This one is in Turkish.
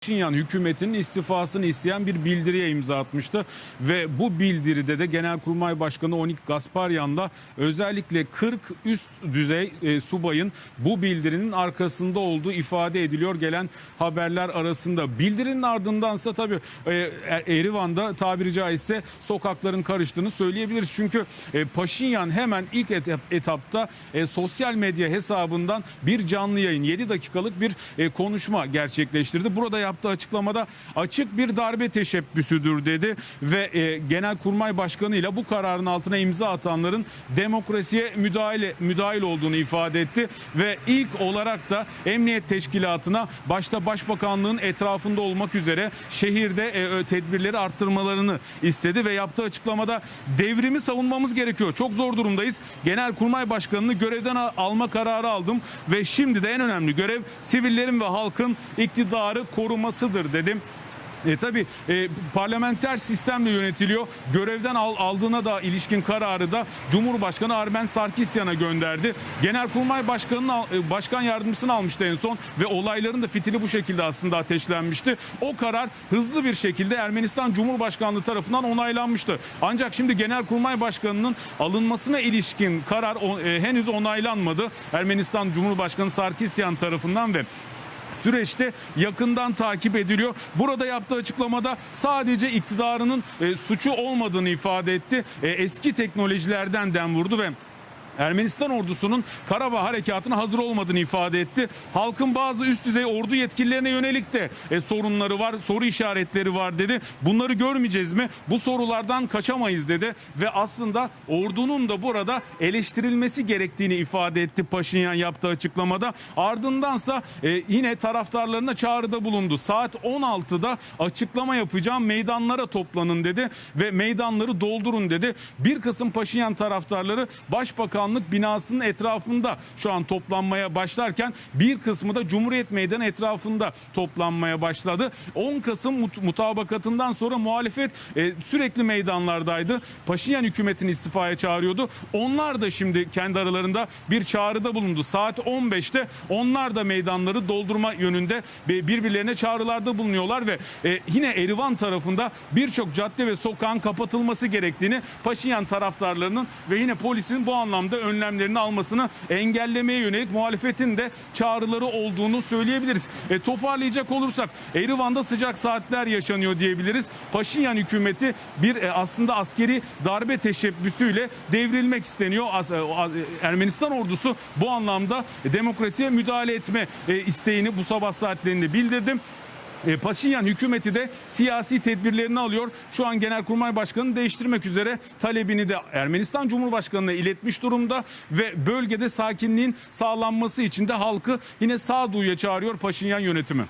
Paşinyan hükümetinin istifasını isteyen bir bildiriye imza atmıştı ve bu bildiride de Genelkurmay Başkanı Onik Gasparyan'la özellikle 40 üst düzey e, subayın bu bildirinin arkasında olduğu ifade ediliyor gelen haberler arasında. Bildirinin ardındansa tabii e, Er- Erivan'da tabiri caizse sokakların karıştığını söyleyebiliriz. Çünkü e, Paşinyan hemen ilk etap, etapta e, sosyal medya hesabından bir canlı yayın 7 dakikalık bir e, konuşma gerçekleştirdi. Burada yaptığı açıklamada açık bir darbe teşebbüsüdür dedi ve e, Genelkurmay Başkanı ile bu kararın altına imza atanların demokrasiye müdahale müdahil olduğunu ifade etti ve ilk olarak da Emniyet Teşkilatı'na başta Başbakanlığın etrafında olmak üzere şehirde e, tedbirleri arttırmalarını istedi ve yaptığı açıklamada devrimi savunmamız gerekiyor. Çok zor durumdayız. Genelkurmay Başkanı'nı görevden al- alma kararı aldım ve şimdi de en önemli görev sivillerin ve halkın iktidarı korumasıdır dedim. E, tabii e, parlamenter sistemle yönetiliyor. Görevden al, aldığına da ilişkin kararı da Cumhurbaşkanı Armen Sarkisyan'a gönderdi. Genelkurmay Başkanı'nın e, başkan yardımcısını almıştı en son ve olayların da fitili bu şekilde aslında ateşlenmişti. O karar hızlı bir şekilde Ermenistan Cumhurbaşkanlığı tarafından onaylanmıştı. Ancak şimdi Genelkurmay Başkanı'nın alınmasına ilişkin karar e, henüz onaylanmadı. Ermenistan Cumhurbaşkanı Sarkisyan tarafından ve süreçte yakından takip ediliyor. Burada yaptığı açıklamada sadece iktidarının e, suçu olmadığını ifade etti. E, eski teknolojilerden dem vurdu ve Ermenistan ordusunun Karabağ harekatına hazır olmadığını ifade etti. Halkın bazı üst düzey ordu yetkililerine yönelik de e, sorunları var, soru işaretleri var dedi. Bunları görmeyeceğiz mi? Bu sorulardan kaçamayız dedi ve aslında ordunun da burada eleştirilmesi gerektiğini ifade etti Paşinyan yaptığı açıklamada. Ardındansa e, yine taraftarlarına çağrıda bulundu. Saat 16'da açıklama yapacağım meydanlara toplanın dedi ve meydanları doldurun dedi. Bir kısım Paşinyan taraftarları Başbakanlık binasının etrafında şu an toplanmaya başlarken bir kısmı da Cumhuriyet Meydanı etrafında toplanmaya başladı. 10 Kasım mut- mutabakatından sonra muhalefet e, sürekli meydanlardaydı. Paşinyan hükümetini istifaya çağırıyordu. Onlar da şimdi kendi aralarında bir çağrıda bulundu. Saat 15'te onlar da meydanları doldurma yönünde birbirlerine çağrılarda bulunuyorlar ve e, yine Erivan tarafında birçok cadde ve sokağın kapatılması gerektiğini Paşinyan taraftarlarının ve yine polisin bu anlamda önlemlerini almasını engellemeye yönelik muhalefetin de çağrıları olduğunu söyleyebiliriz. E, toparlayacak olursak Erivan'da sıcak saatler yaşanıyor diyebiliriz. Paşinyan hükümeti bir e, aslında askeri darbe teşebbüsüyle devrilmek isteniyor. As- e, e, Ermenistan ordusu bu anlamda demokrasiye müdahale etme e, isteğini bu sabah saatlerinde bildirdim. E, Paşinyan hükümeti de siyasi tedbirlerini alıyor. Şu an Genelkurmay Başkanı'nı değiştirmek üzere talebini de Ermenistan Cumhurbaşkanı'na iletmiş durumda ve bölgede sakinliğin sağlanması için de halkı yine sağduyuya çağırıyor Paşinyan yönetimi.